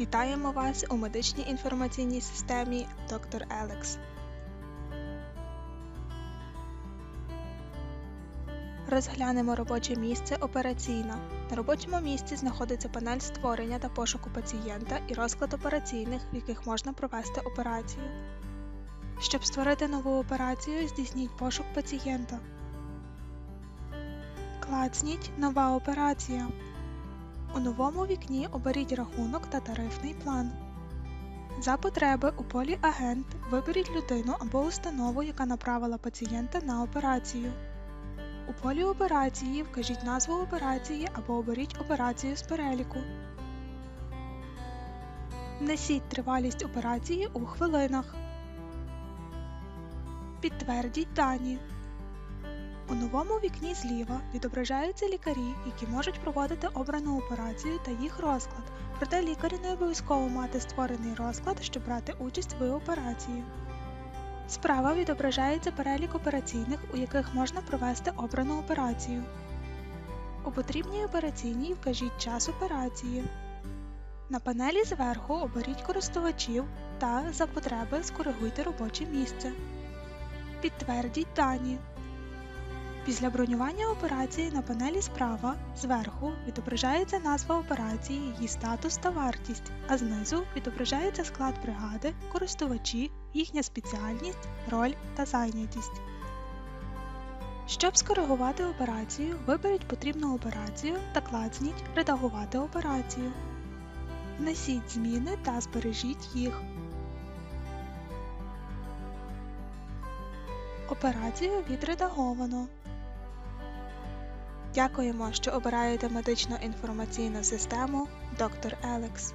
Вітаємо вас у медичній інформаційній системі Dr. Елекс. Розглянемо робоче місце операційна. На робочому місці знаходиться панель створення та пошуку пацієнта і розклад операційних, в яких можна провести операцію. Щоб створити нову операцію, здійсніть пошук пацієнта. Клацніть Нова операція. У новому вікні оберіть рахунок та тарифний план. За потреби у полі Агент виберіть людину або установу, яка направила пацієнта на операцію. У полі операції вкажіть назву операції або оберіть операцію з переліку. Внесіть тривалість операції у хвилинах. Підтвердіть дані. У новому вікні зліва відображаються лікарі, які можуть проводити обрану операцію та їх розклад, проте лікарю не обов'язково мати створений розклад, щоб брати участь в операції. Справа відображається перелік операційних, у яких можна провести обрану операцію. У потрібній операційній вкажіть час операції. На панелі зверху оберіть користувачів та за потреби скоригуйте робоче місце. Підтвердіть дані. Після бронювання операції на панелі справа зверху відображається назва операції, її статус та вартість, а знизу відображається склад бригади, користувачі, їхня спеціальність, роль та зайнятість. Щоб скоригувати операцію, виберіть потрібну операцію та клацніть Редагувати операцію. Внесіть зміни та збережіть їх. Операцію відредаговано. Дякуємо, що обираєте медично інформаційну систему доктор Елекс.